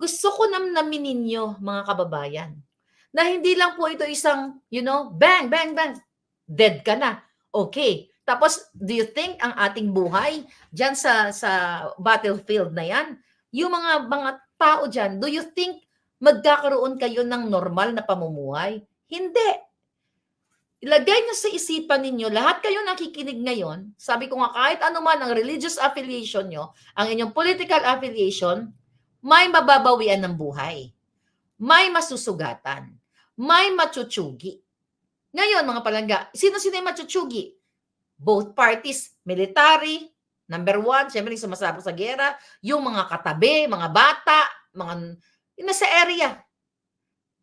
Gusto ko namnamin ninyo, mga kababayan, na hindi lang po ito isang, you know, bang, bang, bang, dead ka na. Okay. Tapos, do you think ang ating buhay dyan sa, sa battlefield na yan, yung mga, mga tao dyan, do you think magkakaroon kayo ng normal na pamumuhay? Hindi. Ilagay nyo sa isipan ninyo, lahat kayo nakikinig ngayon, sabi ko nga kahit ano man ang religious affiliation nyo, ang inyong political affiliation, may mababawian ng buhay. May masusugatan. May machuchugi. Ngayon, mga palangga, sino-sino yung machuchugi? Both parties, military, number one, syempre yung sumasabog sa gera, yung mga katabi, mga bata, mga yung nasa area.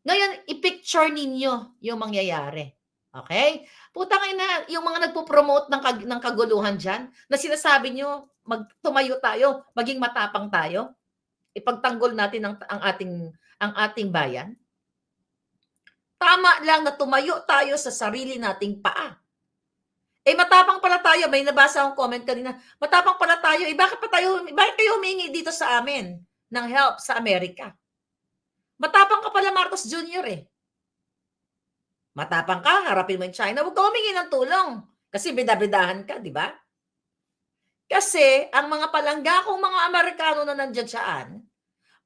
Ngayon, i-picture ninyo yung mangyayari. Okay? Putang ina, yung mga nagpo-promote ng, kag- ng kaguluhan dyan, na sinasabi nyo, magtumayo tayo, maging matapang tayo, ipagtanggol natin ang, ang ating ang ating bayan. Tama lang na tumayo tayo sa sarili nating paa. Eh matapang pala tayo, may nabasa akong comment kanina, matapang pala tayo, eh bakit pa tayo, bakit kayo humingi dito sa amin ng help sa Amerika? Matapang ka pala Marcos Jr. eh. Matapang ka, harapin mo yung China, huwag ka humingi ng tulong. Kasi bidabidahan ka, di ba? Kasi ang mga palangga kong mga Amerikano na nandiyan saan,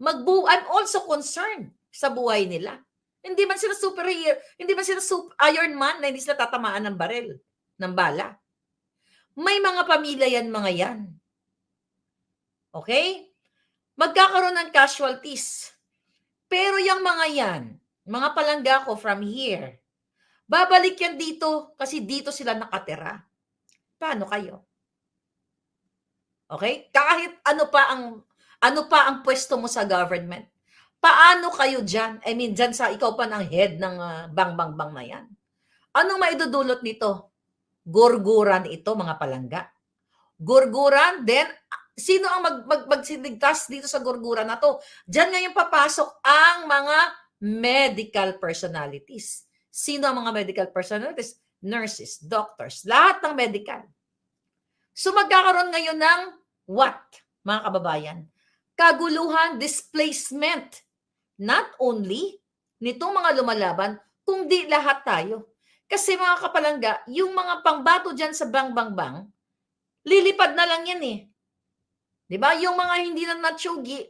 magbu I'm also concerned sa buhay nila. Hindi man sila superhero, hindi man sila super, Iron Man na hindi sila tatamaan ng baril, ng bala. May mga pamilya yan, mga yan. Okay? Magkakaroon ng casualties. Pero yung mga yan, mga palangga ko from here, babalik yan dito kasi dito sila nakatira. Paano kayo? Okay? Kahit ano pa ang ano pa ang pwesto mo sa government. Paano kayo diyan? I mean, diyan sa ikaw pa ng head ng uh, bang bang bang na yan. Anong maidudulot nito? Gurguran ito, mga palangga. Gurguran, then sino ang mag, mag, magsiligtas dito sa gurguran na to? Diyan ngayon papasok ang mga medical personalities. Sino ang mga medical personalities? Nurses, doctors, lahat ng medical. So magkakaroon ngayon ng what, mga kababayan? Kaguluhan, displacement. Not only nitong mga lumalaban, kundi lahat tayo. Kasi mga kapalangga, yung mga pangbato dyan sa bang bang bang, lilipad na lang yan eh. ba? Yung mga hindi na natsugi,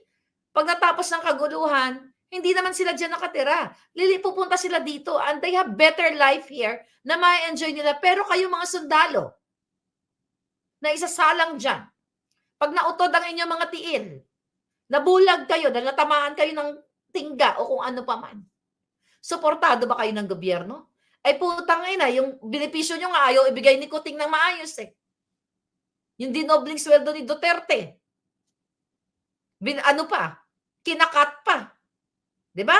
pag natapos ng kaguluhan, hindi naman sila diyan nakatira. Lili pupunta sila dito and they have better life here na ma-enjoy nila. Pero kayo mga sundalo, na isasalang dyan, pag nautod ang inyong mga tiil, nabulag kayo, natamaan kayo ng tingga o kung ano pa man. Suportado ba kayo ng gobyerno? Ay putang ina, yung benepisyo nyo nga ayaw ibigay ni Kuting ng maayos eh. Yung dinobling sweldo ni Duterte. Bin, ano pa? Kinakat pa. 'Di ba?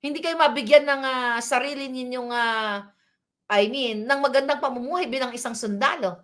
Hindi kayo mabigyan ng uh, sarili ninyong uh, I mean, ng magandang pamumuhay bilang isang sundalo.